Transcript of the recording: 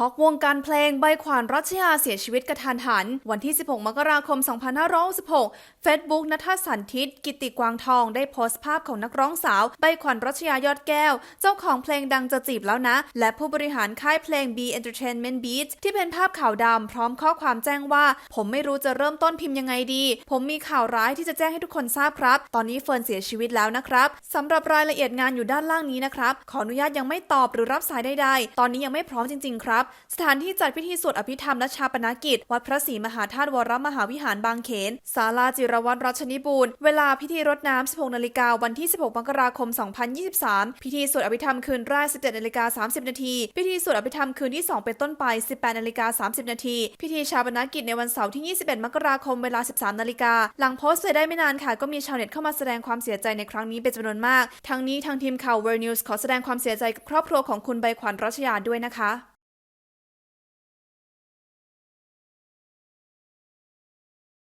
ช็อกวงการเพลงใบขวานรัชยาเสียชีวิตกระทันหัน วันที่ 16 มกราคม 2566 Facebook นัทสันทิต กิติกวางทองได้โพสต์ภาพของนักร้องสาว ใบขวัญรัชยายอดแก้ว เจ้าของเพลงดังจะจีบแล้วนะ และผู้บริหารค่ายเพลง B Entertainment Beats ที่เป็นภาพขาวดำพร้อมข้อความแจ้งว่า ผมไม่รู้จะเริ่มต้นพิมพ์ยังไงดี ผมมีข่าวร้ายที่จะแจ้งให้ทุกคนทราบครับ ตอนนี้เฟิร์นเสียชีวิตแล้วนะครับสำหรับรายละเอียดงานอยู่ด้านล่างนี้นะครับขออนุญาตยังไม่ตอบหรือรับสายใดๆตอนนี้ยังไม่พร้อมจริงๆครับสถานที่จัดพิธีสวดอภิธรรมและชาปนกิจ วัดพระศรีมหาธาตุวรมหาวิหารบางเขน ศาลาจิรวัตรรัชนิบูรณ์ เวลาพิธีรดน้ำ 16 นาฬิกาวันที่ 16 มกราคม 2023 พิธีสวดอภิธรรมคืนแรก 17 นาฬิกา 30 นาที พิธีสวดอภิธรรมคืนที่ 2 เป็นต้นไป 18 นาฬิกา 30 นาที พิธีชาปนกิจในวันเสาร์ที่ 21 มกราคม เวลา 13 นาฬิกา หลังโพสต์ไปได้ไม่นานค่ะ ก็มีชาวเน็ตเข้ามาแสดงความเสียใจในครั้งนี้เป็นจำนวนมาก ทั้งนี้ทางทีมข่าว World News ขอแสดงความเสียใจกับครอบครัวของคุณใบขวัญรัชยาด้วยนะคะ